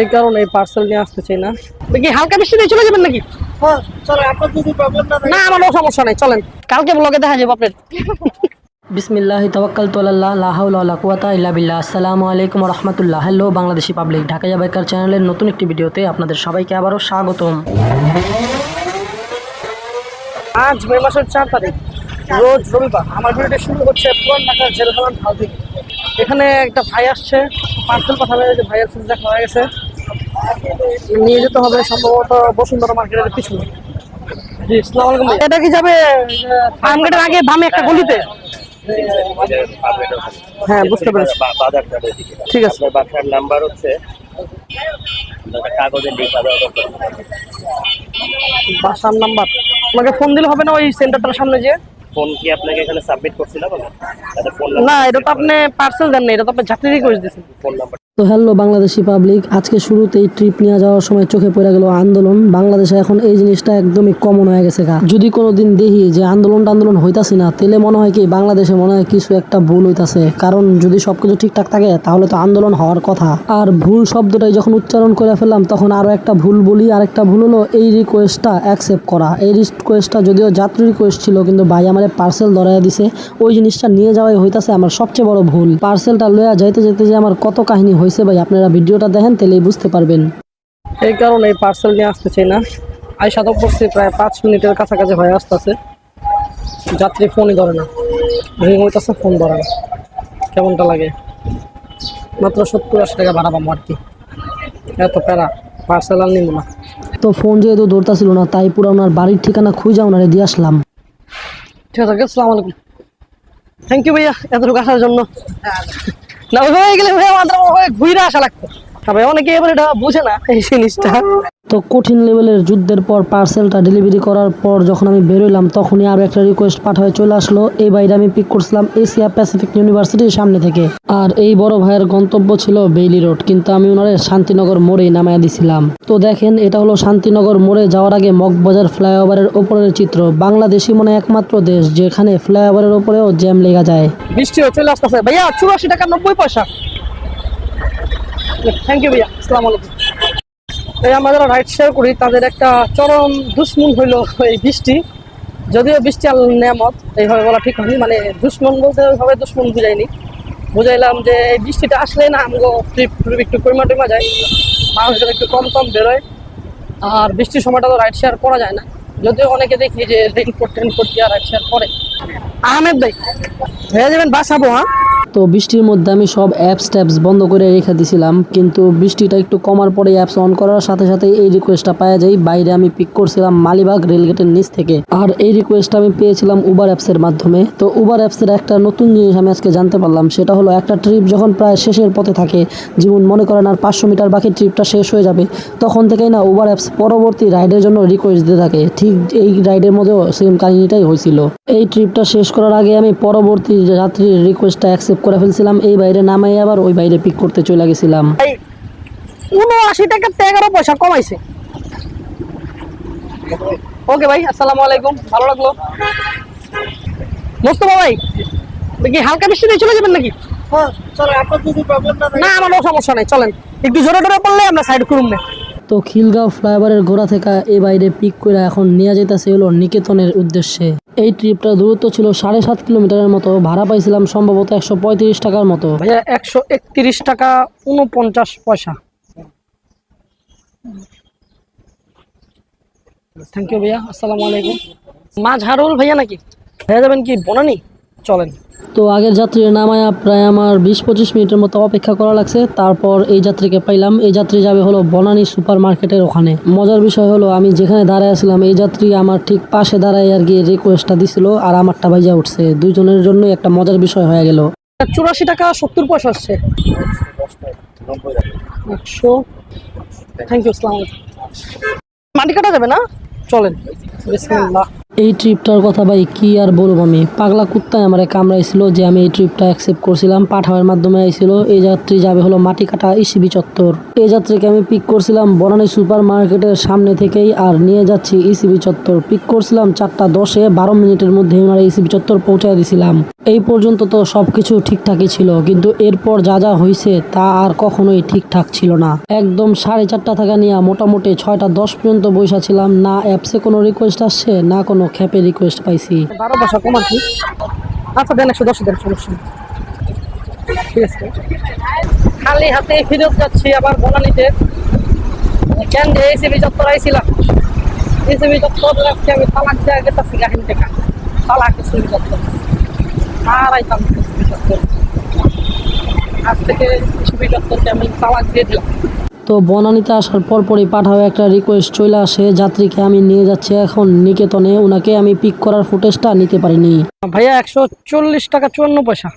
এই কারণে এই পার্সেল নিয়ে আসতে চাই না। দেখি হালকা বৃষ্টি দিয়ে চলে যাবেন নাকি? হ্যাঁ না না আমার সমস্যা নেই চলেন। কালকে ব্লগে দেখা যাবে আপনার। বিসমিল্লাহ তওয়াক্কাল তোল্লাহ লা হাওলা ওয়ালা ইল্লা বিল্লাহ। আসসালামু আলাইকুম ওয়া রাহমাতুল্লাহ। Hello Bangladeshi public Dhaka biker চ্যানেলের নতুন একটি ভিডিওতে আপনাদের সবাইকে আবারও স্বাগতম। আজ মে মাসের চার তারিখ রোজ রবিবার। আমার ভিডিওটা শুরু হচ্ছে পুরান ঢাকার হাল থেকে এখানে একটা ভাই আসছে পার্সেল পাঠাবে যে ভাইয়ের ফোন দেখা হয়ে গেছে। নিয়ে যেতে হবে সম্ভবত বসুন্ধরা মার্কেটের পিছনে। জি আসসালামু আলাইকুম ভাই। এটা কি যাবে ফার্ম গেটের আগে বামে একটা গলিতে? হ্যাঁ বুঝতে পেরেছি। ঠিক আছে। বাসার নাম্বার হচ্ছে কাগজে লিখা বাসার নাম্বার? আমাকে ফোন দিলে হবে না ওই সেন্টারটার সামনে যে ফোন কি আপনাকে এখানে সাবমিট করছিলাম ফোন না এটা তো আপনি পার্সেল দেন না এটা তো আপনি যাত্রী রিকোয়েস্ট দিয়েছেন ফোন নাম্বার তো হ্যালো বাংলাদেশি পাবলিক আজকে শুরুতেই ট্রিপ নিয়ে যাওয়ার সময় চোখে পড়ে গেল আন্দোলন। বাংলাদেশে এখন এই জিনিসটা একদমই কমন হয়ে গেছে গা। যদি কোনোদিন দেখি যে আন্দোলন আন্দোলন হইতাছি না, তাহলে মনে হয় কি বাংলাদেশে মনে হয় কিছু একটা ভুল হইতাছে। কারণ যদি সবকিছু ঠিকঠাক থাকে, তাহলে তো আন্দোলন হওয়ার কথা। আর ভুল শব্দটাই যখন উচ্চারণ করে ফেললাম, তখন আরও একটা ভুল বলি আর একটা ভুল হলো এই রিকোয়েস্টটা অ্যাকসেপ্ট করা। এই রিকোয়েস্টটা যদিও যাত্রী রিকোয়েস্ট ছিল, কিন্তু ভাই আমার পার্সেল ধরাই দিছে। ওই জিনিসটা নিয়ে যাওয়াই হইতাছে আমার সবচেয়ে বড় ভুল। পার্সেলটা লইয়া যাইতে যেতে যে আমার কত কাহিনী হয়েছে ভাই আপনারা ভিডিওটা দেখেন তাহলেই বুঝতে পারবেন। এই কারণে এই পার্সেল নিয়ে আসতে চাই না। আই সাতক করছি প্রায় পাঁচ মিনিটের কাছাকাছি হয়ে আসতেছে। যাত্রী ফোনই ধরে না। রিং হইতেছে ফোন ধরে না। কেমনটা লাগে? মাত্র সত্তর আশি টাকা ভাড়া পাবো আর কি। এত প্যারা পার্সেল আর নিব না। তো ফোন যেহেতু ধরতাছিল না তাই পুরো ওনার বাড়ির ঠিকানা খুঁজে ওনারে দিয়ে আসলাম। ঠিক আছে আসসালামু আলাইকুম। থ্যাংক ইউ ভাইয়া এতটুকু আসার জন্য। না ওইভাবে গেলে ভাইয়া আমাদের ঘুরে আসা লাগতো তবে অনেকে এবার এটা বুঝে না এই জিনিসটা। তো কঠিন লেভেলের যুদ্ধের পর পার্সেলটা ডেলিভারি করার পর যখন আমি বেরোলাম তখনই আরও একটা রিকোয়েস্ট পাঠায় চলে আসলো। এই বাইরে আমি পিক করছিলাম এশিয়া প্যাসিফিক ইউনিভার্সিটির সামনে থেকে। আর এই বড় ভাইয়ের গন্তব্য ছিল বেইলি রোড কিন্তু আমি ওনারে শান্তিনগর মোড়েই নামায় দিছিলাম। তো দেখেন এটা হলো শান্তিনগর মোড়ে যাওয়ার আগে মগবাজার ফ্লাইওভারের ওপরের চিত্র। বাংলাদেশি মনে হয় একমাত্র দেশ যেখানে ফ্লাইওভারের ওপরেও জ্যাম লেগে যায়। বৃষ্টিও চলে আসতেছে ভাইয়া চুরাশি টাকা নব্বই পয়সা। থ্যাংক ইউ ভাইয়া। আসসালামু আলাইকুম। এই আমরা যারা রাইড শেয়ার করি, তাদের একটা চরম দুশ্মন হইল এই বৃষ্টি। যদিও বৃষ্টি আল নেয়ামত এইভাবে বলা ঠিক হয়নি মানে দুশ্মন বলতে ওইভাবে দুশ্মন বুঝাইনি। বুঝাইলাম যে এই বৃষ্টিটা আসলে না, আমগো ট্রিপ ট্রিপ একটু কইমা টইমা যায়, মানুষজন একটু কম কম বেরোয়। আর বৃষ্টির সময়টা তো রাইড শেয়ার করা যায় না। যদিও অনেকে দেখি যে রেইনকোট টেনকোট দিয়ে রাইড শেয়ার করে। আহমেদ ভাই হয়ে যাবেন বাসাবো হ্যাঁ? তো বৃষ্টির মধ্যে আমি সব অ্যাপস ট্যাপস বন্ধ করে রেখে দিছিলাম, কিন্তু বৃষ্টিটা একটু কমার পরে অ্যাপস অন করার সাথে সাথে এই রিকোয়েস্টটা পাওয়া যায়। বাইরে আমি পিক করছিলাম মালিবাগ রেলগেটের নিচ থেকে। আর এই রিকোয়েস্টটা আমি পেয়েছিলাম উবার অ্যাপসের মাধ্যমে। তো উবার অ্যাপসের একটা নতুন জিনিস আমি আজকে জানতে পারলাম, সেটা হলো একটা ট্রিপ যখন প্রায় শেষের পথে থাকে যেমন মনে করেন আর পাঁচশো মিটার বাকি ট্রিপটা শেষ হয়ে যাবে, তখন থেকেই না উবার অ্যাপস পরবর্তী রাইডের জন্য রিকোয়েস্ট দিয়ে থাকে। ঠিক এই রাইডের মধ্যেও সেম কাহিনিটাই হয়েছিল। এই ট্রিপটা শেষ করার আগে আমি পরবর্তী যাত্রীর রিকোয়েস্টটা অ্যাকসেপ্ট করে ফেলছিলাম এই বাইরে নামাই আবার ওই বাইরে পিক করতে চলে গেছিলাম। উনআশি টাকা এগারো পয়সা কমাইছে। ওকে ভাই আসসালামু আলাইকুম ভালো লাগল? মোস্তফা ভাই দেখি হালকা বৃষ্টি দিয়ে চলে যাবেন নাকি? হ্যাঁ না না আমার কোনো সমস্যা নেই চলেন। একটু জোরে টোরে পড়লে আমরা সাইড করুন না। তো খিলগাঁও ফ্লাইওভারের গোড়া থেকে এই বাইরে পিক করে এখন নিয়ে যেতেছে হলো নিকেতনের উদ্দেশ্যে। এই ট্রিপটার দূরত্ব ছিল সাড়ে সাত কিলোমিটারের মতো, ভাড়া পাইছিলাম সম্ভবত একশো পঁয়ত্রিশ টাকার মতো। ভাইয়া, একশো একত্রিশ টাকা উনপঞ্চাশ পয়সা। থ্যাংক ইউ ভাইয়া, আসসালামু আলাইকুম। মাঝহারুল ভাইয়া নাকি? ভাইয়া যাবেন কি বনানি? চলেন। তো আগের যাত্রীর নামায়া প্রায় আমার বিশ পঁচিশ মিনিটের মতো অপেক্ষা করা লাগছে। তারপর এই যাত্রীকে পাইলাম। এই যাত্রী যাবে হলো বনানী সুপার মার্কেটের ওখানে। মজার বিষয় হলো আমি যেখানে দাঁড়ায় আছিলাম, এই যাত্রী আমার ঠিক পাশে দাঁড়ায় আর গিয়ে রিকোয়েস্টটা দিছিল আর আমারটা বাইজা উঠছে। দুইজনের জন্যই একটা মজার বিষয় হয়ে গেল। চুরাশি টাকা সত্তর পয়সা হচ্ছে একশো। থ্যাংক ইউ মাটি কাটা যাবে না? চলেন। বিসমিল্লাহ। এই ট্রিপটার কথা ভাই, কি আর বলব আমি? পাগলা কুত্তায় আমার কামড়াইছিল যে আমি এই ট্রিপটা অ্যাকসেপ্ট করছিলাম। পাঠাওয়ের মাধ্যমে আইছিল। এই যাত্রী যাবে হলো মাটি মাটিকাটা ইসিবি চত্বর। এই যাত্রীকে আমি পিক করছিলাম বনানী সুপার মার্কেটের সামনে থেকেই আর নিয়ে যাচ্ছি ইসিবি চত্বর। পিক করছিলাম চারটা দশে বারো মিনিটের মধ্যে ওনারা ইসিবি চত্বর পৌঁছায় দিছিলাম। এই পর্যন্ত তো সবকিছু ঠিকঠাকই ছিল, কিন্তু এরপর যা যা হয়েছে তা আর কখনোই ঠিকঠাক ছিল না। একদম সাড়ে চারটা থাকা নিয়ে মোটামুটি ছয়টা দশ পর্যন্ত বৈশা ছিলাম। না অ্যাপসে কোনো রিকোয়েস্ট আসছে, না কোনো খ্যাপে রিকোয়েস্ট পাইছি। বারো বছর কমান কি। আচ্ছা দেন একশো দশ, দেন ঠিক আছে। খালি হাতে ফিরত যাচ্ছি আবার বনানিতে। কেন যে এসিবি চত্বর আইছিলাম? এসিবি চত্বর আজকে আমি তালাক দেওয়া গেতেছি গাহিন থেকে। তালাক এসিবি চত্বর। আর আইতাম এসিবি চত্বর। আজ থেকে এসিবি চত্বরকে আমি তালাক দিয়ে দিলাম। তো বনানীতে আসার পর পরপরই পাঠাও একটা রিকোয়েস্ট চলে আসে, যাত্রীকে আমি নিয়ে যাচ্ছি এখন। নিকেতনে ওনাকে আমি পিক করার ফুটেজটা নিতে পারিনি। ভাইয়া একশো চল্লিশ টাকা চুয়ান্ন পয়সা।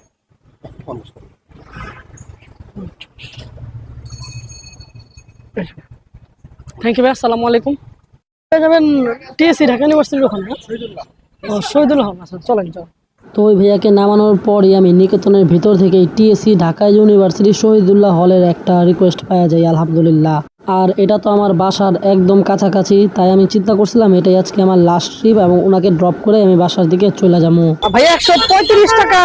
থ্যাংক ইউ ভাই আসসালামু আলাইকুম। যাবেন টিএসসি ঢাকা ইউনিভার্সিটির ওখানে শহীদুল হক আচ্ছা চলেন চল তো ওই ভাইয়াকে নামানোর পরই আমি নিকেতনের ভিতর থেকে টিএসসি ঢাকা ইউনিভার্সিটি শহীদুল্লাহ হলের একটা রিকোয়েস্ট পাওয়া যায় আলহামদুলিল্লাহ। আর এটা তো আমার বাসার একদম কাছাকাছি তাই আমি চিন্তা করছিলাম এটাই আজকে আমার লাস্ট ট্রিপ এবং ওনাকে ড্রপ করে আমি বাসার দিকে চলে যাব। ভাইয়া একশো পঁয়ত্রিশ টাকা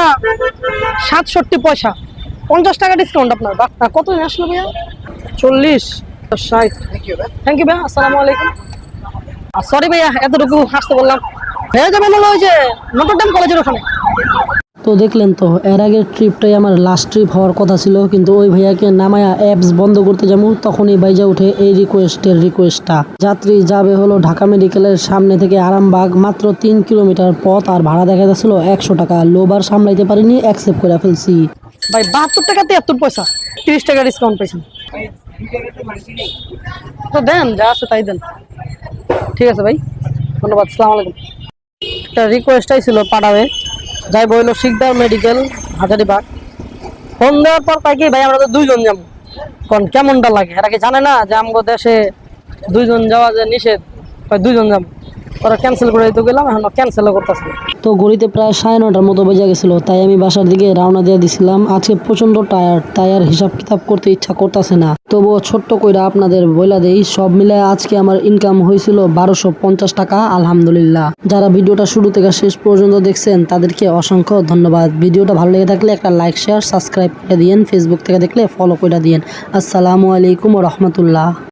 সাতষট্টি পয়সা পঞ্চাশ টাকা ডিসকাউন্ট আপনার। কত দিন আসলো ভাইয়া? চল্লিশ। ষাট। থ্যাংক ইউ ভাইয়া। আসসালামু আলাইকুম। সরি ভাইয়া এতটুকু আসতে বললাম। হয়ে যাবেন হলো ওই যে নটর ডেম কলেজের ওখানে। তো দেখলেন তো, এর আগের ট্রিপটাই আমার লাস্ট ট্রিপ হওয়ার কথা ছিল, কিন্তু ওই ভাইয়াকে নামায়া অ্যাপস বন্ধ করতে যাব, তখনই বাইজা উঠে এই রিকোয়েস্টের রিকোয়েস্টটা যাত্রী যাবে হলো ঢাকা মেডিকেলের সামনে থেকে আরামবাগ, মাত্র তিন কিলোমিটার পথ আর ভাড়া দেখা যাচ্ছিল একশো টাকা। লোবার সামলাইতে পারিনি অ্যাকসেপ্ট করে ফেলছি। ভাই, বাহাত্তর টাকা তিয়াত্তর পয়সা? তিরিশ টাকা ডিসকাউন্ট পাইছেন। তো দেন, যা আছে তাই দেন। ঠিক আছে ভাই, ধন্যবাদ, সালাম আলাইকুম। একটা রিকোয়েস্ট ছিল পাঠাবে যাই বইল শিকদার মেডিকেল হাজারিবাগ ফোন দেওয়ার পর পাই কি, ভাই, আমরা তো দুইজন যাব। কোন, কেমনটা লাগে? এরা কি জানে না যে আমাদের দেশে দুইজন যাওয়া যে নিষেধ? দুইজন যাব। ওরা ক্যান্সেল করে দিতে গেলাম, এখন ক্যান্সেলও করতেছে তো ঘড়িতে প্রায় সাড়ে নটার মতো বেজে গেছিল, তাই আমি বাসার দিকে রওনা দিয়ে দিছিলাম। আজকে প্রচণ্ড টায়ার্ড তাই আর হিসাব কিতাব করতে ইচ্ছা করতেছে না। তবুও ছোট্ট কইরা আপনাদের বইলা দেই, সব মিলে আজকে আমার ইনকাম হয়েছিল বারোশো পঞ্চাশ টাকা, আলহামদুলিল্লাহ। যারা ভিডিওটা শুরু থেকে শেষ পর্যন্ত দেখছেন, তাদেরকে অসংখ্য ধন্যবাদ। ভিডিওটা ভালো লেগে থাকলে একটা লাইক শেয়ার সাবস্ক্রাইব করে দিয়েন। ফেসবুক থেকে দেখলে ফলো করে দিয়েন। আসসালামু আলাইকুম রহমতুল্লাহ।